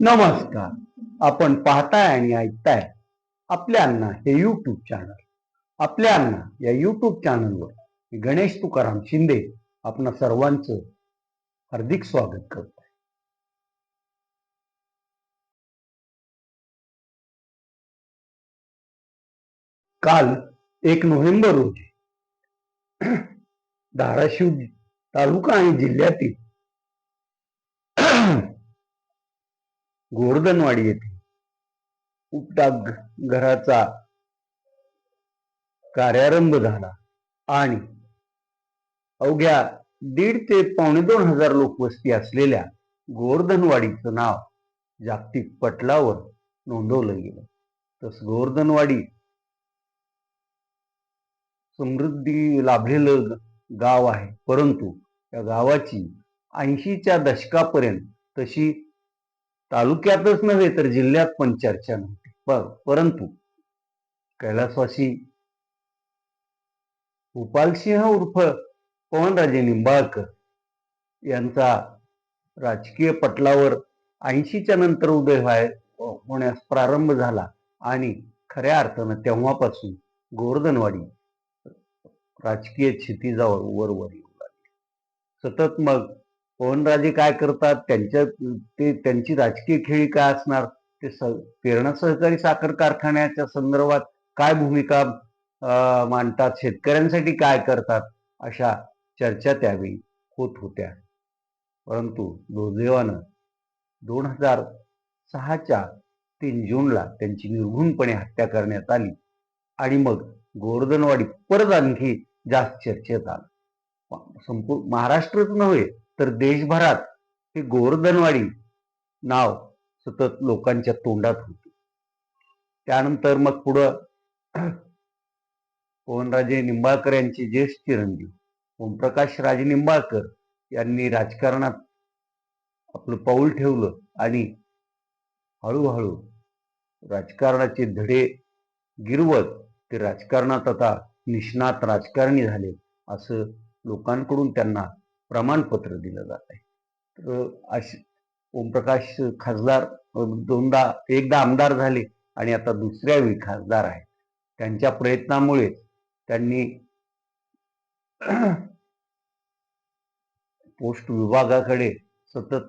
नमस्कार. आपण पाहताय आणि ऐकताय आपल्या अण्णा हे युट्यूब चॅनल आपल्या अण्णा या युट्यूब चॅनलवर गणेश तुकाराम शिंदे आपणा सर्वांचं हार्दिक स्वागत करतो काल एक नोव्हेंबर रोजी धाराशिव तालुका आणि जिल्ह्यातील गोर्धनवाडी येथे उपटा घराचा कार्यारंभ झाला आणि अवघ्या दीड ते पावणे दोन हजार लोकवस्ती असलेल्या गोवर्धनवाडीचं नाव जागतिक पटलावर नोंदवलं गेलं. तस गोवर्धनवाडी समृद्धी लाभलेलं गाव आहे परंतु या गावाची ऐंशीच्या दशकापर्यंत तशी तालुक्यातच नव्हे तर जिल्ह्यात पण चर्चा नव्हती. परंतु कैलासवासी गोपालसिंह उर्फ पवनराजे निंबाळकर यांचा राजकीय पटलावर ऐंशीच्या नंतर उदय व्हाय होण्यास प्रारंभ झाला आणि खऱ्या अर्थानं तेव्हापासून गोवर्धनवाडी राजकीय क्षितिजावर वर वर येऊ लागली. सतत मग पवनराजे काय करतात? त्यांच्या ते त्यांची राजकीय खेळी काय असणार? ते स प्रेरणा सहकारी साखर कारखान्याच्या संदर्भात काय भूमिका मांडतात? शेतकऱ्यांसाठी काय करतात? अशा चर्चा त्यावेळी होत होत्या. परंतु दुर्दैवानं दोन हजार सहाच्या तीन जूनला त्यांची निर्घुणपणे हत्या करण्यात आली आणि मग गोवर्धनवाडी परत आणखी जास्त चर्चेत आलं. संपूर्ण महाराष्ट्रच नव्हे तर देशभरात हे गोवर्धनवाडी नाव सतत लोकांच्या तोंडात होते. त्यानंतर मग पुढं पवनराजे निंबाळकर यांचे ज्येष्ठ चिरंजीव ओमप्रकाश राजे निंबाळकर यांनी राजकारणात आपलं पाऊल ठेवलं आणि हळूहळू राजकारणाचे धडे गिरवत ते राजकारणात आता निष्णात राजकारणी झाले असं लोकांकडून त्यांना प्रमाणपत्र दिलं जात आहे. तर अशी ओमप्रकाश खासदार दोनदा एकदा आमदार झाले आणि आता दुसऱ्या वेळी खासदार आहे त्यांच्या प्रयत्नामुळे त्यांनी पोस्ट विभागाकडे सतत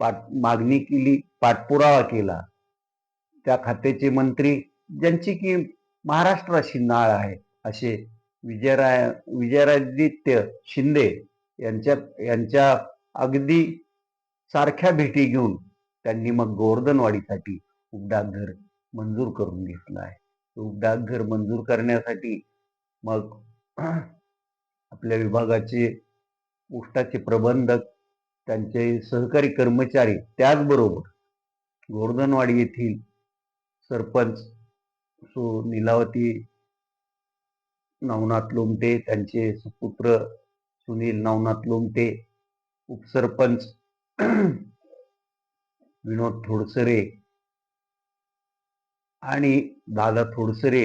पाठ मागणी केली पाठपुरावा केला. त्या खात्याचे मंत्री ज्यांची की महाराष्ट्राशी नाळ आहे असे विजयराय विजयरादित्य शिंदे यांच्या यांच्या अगदी सारख्या भेटी घेऊन त्यांनी मग गोवर्धनवाडीसाठी उपडाकघर मंजूर करून घेतलं आहे. उपडाकघर मंजूर करण्यासाठी मग आपल्या विभागाचे पोस्टाचे प्रबंधक त्यांचे सहकारी कर्मचारी त्याचबरोबर गोवर्धनवाडी येथील सरपंच सो नीलावती नवनाथ लोमटे त्यांचे सुपुत्र सुनील नवनाथ लोमटे उपसरपंच विनोद थोडसरे आणि दादा थोडसरे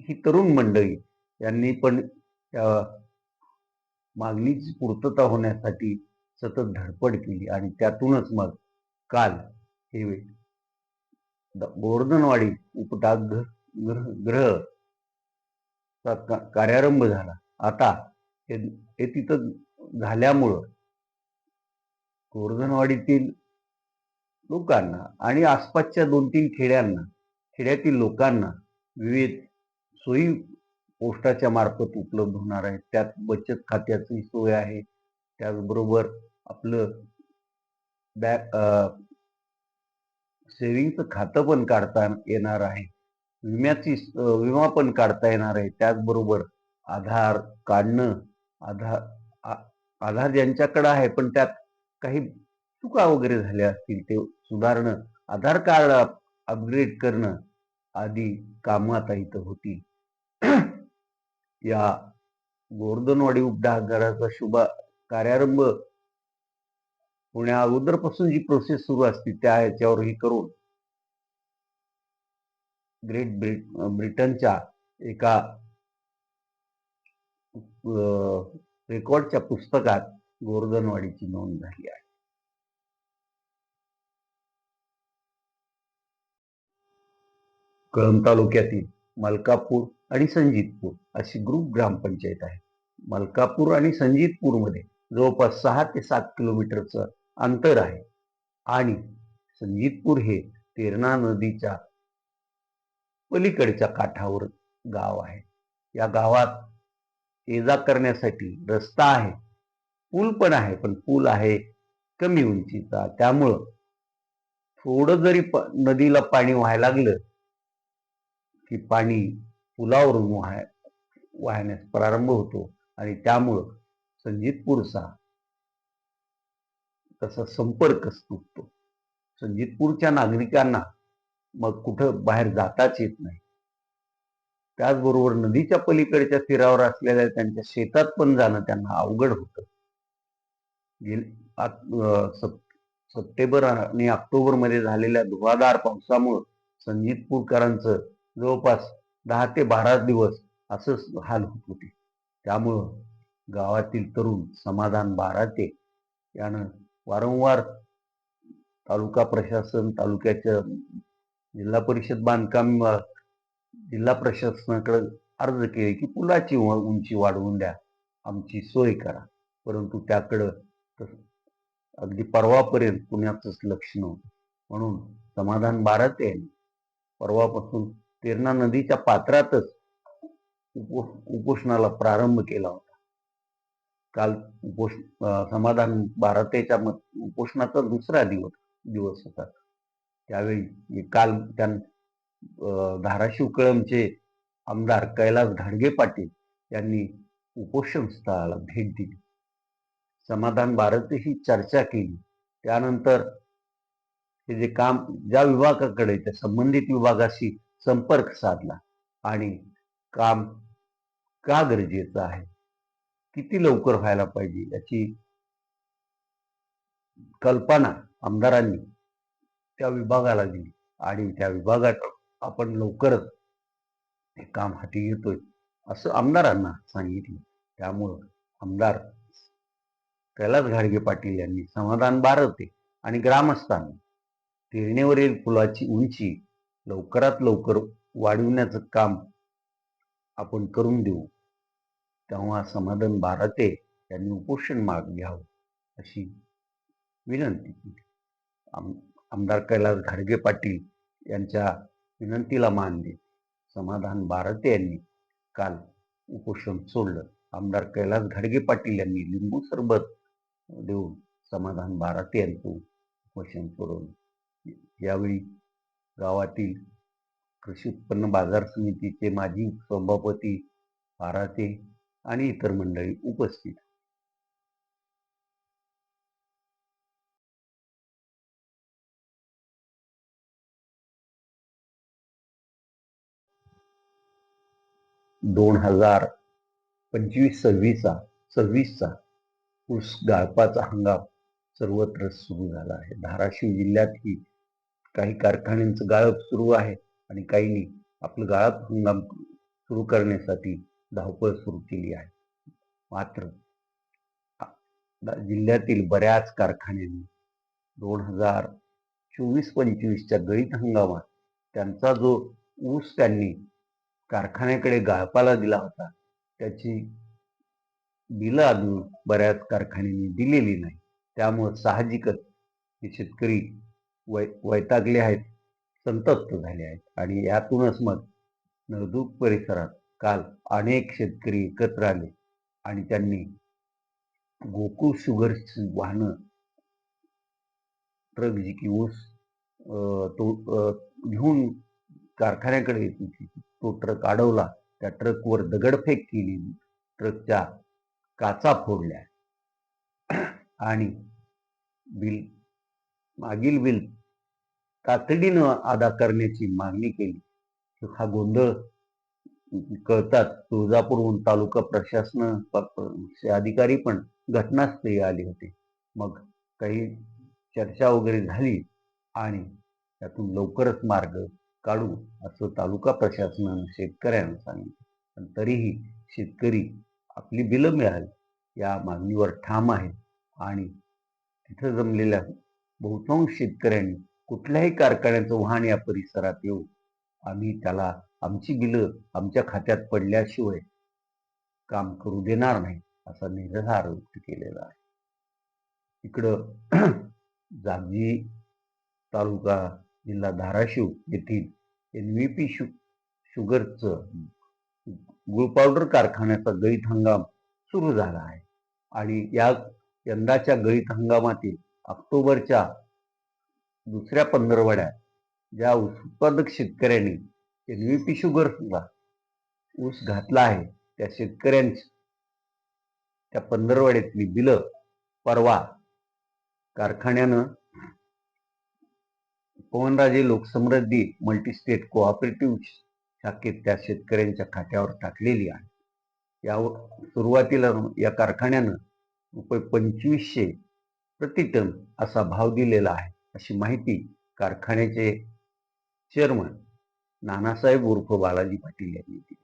ही तरुण मंडळी यांनी पण त्या मागणीची पूर्तता होण्यासाठी सतत धडपड केली आणि त्यातूनच मग काल हे गोवर्धनवाडी उपडाक ग्रह ग्रह का- कार्यारंभ झाला. आता हे तिथं झाल्यामुळं गोवर्धनवाडीतील लोकांना आणि आसपासच्या दोन तीन खेड्यांना खेड्यातील लोकांना विविध सोयी पोस्टाच्या मार्फत उपलब्ध होणार आहेत. त्यात बचत खात्याची सोय आहे. त्याचबरोबर आपलं बॅ सेव्हिंगचं खातं पण काढता येणार आहे. विम्याची विमा पण काढता येणार आहे. त्याचबरोबर आधार काढणं आधार आधार ज्यांच्याकडे आहे पण त्यात काही चुका वगैरे झाल्या असतील ते सुधारणं आधार कार्ड अपग्रेड करणं आदी कामं आता इथं होती. या गोर्धनवाडी उपडाकघराचा शुभ कार्यारंभ होण्या अगोदरपासून जी प्रोसेस सुरू असते त्या ह्याच्यावरही करून ग्रेट ब्रिट ब्रिटनच्या एका रेकॉर्डच्या पुस्तकात गोवर्धनवाडीची नोंद झाली आहे. कळंब तालुक्यातील मलकापूर आणि संजीतपूर अशी ग्रुप ग्रामपंचायत आहे मलकापूर आणि संजीतपूरमध्ये जवळपास सहा ते सात किलोमीटरचं अंतर आहे. आणि संजीतपूर हे तेरणा नदीच्या पलीकडच्या काठावर गाव आहे. या गावात ये जा करण्यासाठी रस्ता आहे. पूल पण आहे पण पूल आहे कमी उंचीचा. त्यामुळं थोडं जरी प- नदीला पाणी व्हायला लागलं की पाणी पुलावरून वाह वाहण्यास प्रारंभ होतो आणि त्यामुळं संजीतपूरचा तसा संपर्कच तुटतो. संजीतपूरच्या नागरिकांना मग कुठं बाहेर जाताच येत नाही. त्याचबरोबर नदीच्या पलीकडच्या तीरावर असलेल्या त्यांच्या शेतात पण जाणं त्यांना अवघड होत. अं, सप- सप्टेंबर आणि ऑक्टोबरमध्ये झालेल्या धुवाधार पावसामुळं संजीतपूरकरांचं जवळपास दहा ते बारा दिवस असंच हाल होत होते. त्यामुळं गावातील तरुण समाधान बाराते यानं वारंवार तालुका प्रशासन तालुक्याच्या जिल्हा परिषद बांधकाम जिल्हा प्रशासनाकडे अर्ज केले की पुलाची उंची वाढवून द्या. आमची सोय करा. परंतु त्याकडं अगदी परवापर्यंत पुण्याचंच लक्ष नव्हतं. म्हणून समाधान भारत यांनी परवापासून तेरणा नदीच्या पात्रातच उपोषणाला प्रारंभ केला होता. काल उपोष समाधान भारतेच्या मत उपोषणाचा दुसरा दिवस दिवस होता. त्यावेळी काल त्या धाराशिव कळमचे आमदार कैलास घाडगे पाटील यांनी उपोषण स्थळाला भेट दिली. समाधान भारतही चर्चा केली. त्यानंतर हे जे काम ज्या विभागाकडे त्या संबंधित विभागाशी संपर्क साधला आणि काम का गरजेचं आहे? किती लवकर व्हायला पाहिजे याची कल्पना आमदारांनी त्या विभागाला दिली आणि त्या विभागात आपण लवकरच हे काम हाती घेतोय असं आमदारांना सांगितलं. त्यामुळं आमदार कैलास घाडगे पाटील यांनी समाधान बाळगते आणि ग्रामस्थांनी तिरणेवरील पुलाची उंची लवकरात लवकर वाढविण्याचं काम आपण करून देऊ. तेव्हा समाधान बारते यांनी उपोषण माग घ्यावं अशी विनंती आम आमदार कैलास घाडगे पाटील यांच्या विनंतीला मान देत समाधान भारते यांनी काल उपोषण सोडलं. आमदार कैलास घाडगे पाटील यांनी लिंबू सरबत देऊन समाधान भारते यांचं उपोषण सोडवलं. यावेळी गावातील कृषी उत्पन्न बाजार समितीचे माजी सभापती बाराते आणि इतर मंडळी उपस्थित दोन हजार पंचवीस सव्वीसचा सव्वीसचा ऊस गाळपाचा हंगाम सर्वत्र सुरू झाला आहे. धाराशिव जिल्ह्यातही काही कारखान्यांचं गाळप सुरू आहे आणि काहींनी आपलं गाळप हंगाम सुरू करण्यासाठी धावपळ सुरू केली आहे. मात्र जिल्ह्यातील बऱ्याच कारखान्यांनी दोन हजार चोवीस पंचवीसच्या गळीत हंगामात त्यांचा जो ऊस त्यांनी कारखान्याकडे गाळपाला दिला होता. त्याची बिलं अजून बऱ्याच कारखान्यांनी दिलेली नाही. त्यामुळं साहजिकच हे शेतकरी वै वैतागले आहेत संतप्त झाले आहेत. आणि यातूनच मग नळदुर्ग परिसरात काल अनेक शेतकरी एकत्र आले आणि त्यांनी गोकुळ शुगरची वाहनं ट्रक जी की ऊस तो घेऊन कारखान्याकडे येत होती. तो ट्रक अडवला त्या ट्रकवर दगडफेक केली ट्रकच्या काचा फोडल्या. आणि बिल मागील बिल तातडीनं अदा करण्याची मागणी केली. हा गोंधळ कळतात तुळजापूरहून तालुका प्रशासन अधिकारी पण घटनास्थळी आले होते. मग काही चर्चा वगैरे झाली आणि त्यातून लवकरच मार्ग काढू असं तालुका प्रशासनानं शेतकऱ्यांना सांगितलं. पण तरीही शेतकरी आपली बिलं मिळाली या मागणीवर ठाम आहे आणि तिथं जमलेल्या बहुतांश शेतकऱ्यांनी कुठल्याही कारखान्याचं वाहन या परिसरात येऊ आम्ही त्याला आमची बिलं आमच्या खात्यात पडल्याशिवाय काम करू देणार नाही असा निर्धार व्यक्त केलेला आहे. इकडं जागजी तालुका जिल्हा धाराशिव येथील एन व्ही पी शु शुगरचं गुळ पावडर कारखान्याचा गळीत हंगाम सुरू झाला आहे. आणि या यंदाच्या गळीत हंगामातील ऑक्टोबरच्या दुसऱ्या पंधरवड्यात ज्या उत्पादक शेतकऱ्यांनी एन व्ही पी शुगरला ऊस घातला आहे त्या शेतकऱ्यांची त्या पंधरवड्यातली बिलं परवा कारखान्यानं पवनराजे लोकसमृद्धी मल्टीस्टेट कोऑपरेटिव्ह शाखेत त्या शेतकऱ्यांच्या खात्यावर टाकलेली आहे. यावर सुरुवातीला या कारखान्यानं रुपये पंचवीसशे प्रति टन असा भाव दिलेला आहे अशी माहिती कारखान्याचे चेअरमन नानासाहेब उर्फ बालाजी पाटील यांनी दिली.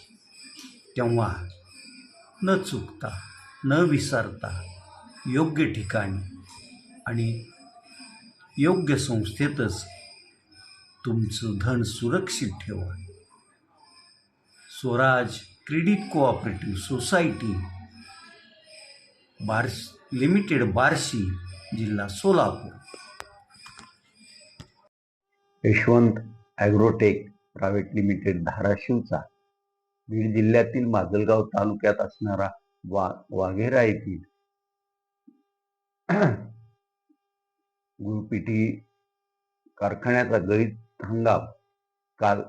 तेव्हा न चुकता न विसरता योग्य ठिकाणी आणि योग्य संस्थेतच तुमचं धन सुरक्षित ठेवा. स्वराज क्रेडिट कोऑपरेटिव्ह सोसायटी बार्स लिमिटेड बार्शी जिल्हा Solapur. Yashwant agrotech private limited धाराशिवचा Beed जिल्ह्यातील माजलगाव तालुक्यात असणारा वा वाघेरा येथील गुळपिटी कारखान्याचा गळीत हंगाम काल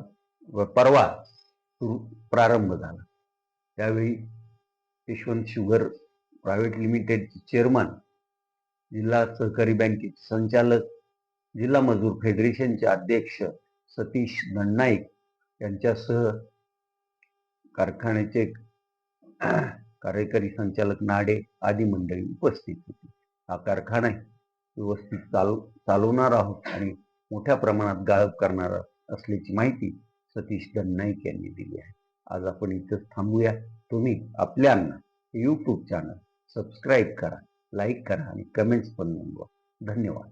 व परवा सुरू प्रारंभ झाला. त्यावेळी यशवंत शुगर प्रायव्हेट लिमिटेडचे चेअरमन जिल्हा सहकारी बँकेचे संचालक जिल्हा मजूर फेडरेशनचे अध्यक्ष सतीश दंडनाईक यांच्यासह कारखान्याचे कार्यकारी संचालक नाडे आदी मंडळी उपस्थित होती. हा कारखाना व्यवस्थित चालू चालवणार आहोत आणि मोठ्या प्रमाणात गाळप करणार असल्याची माहिती सतीश दंडनाईक यांनी दिली आहे. आज आपण इथंच थांबूया. तुम्ही आपल्यांना यूट्यूब चॅनल सबस्क्राईब करा लाईक करा आणि कमेंट्स पण नोंदवा. धन्यवाद.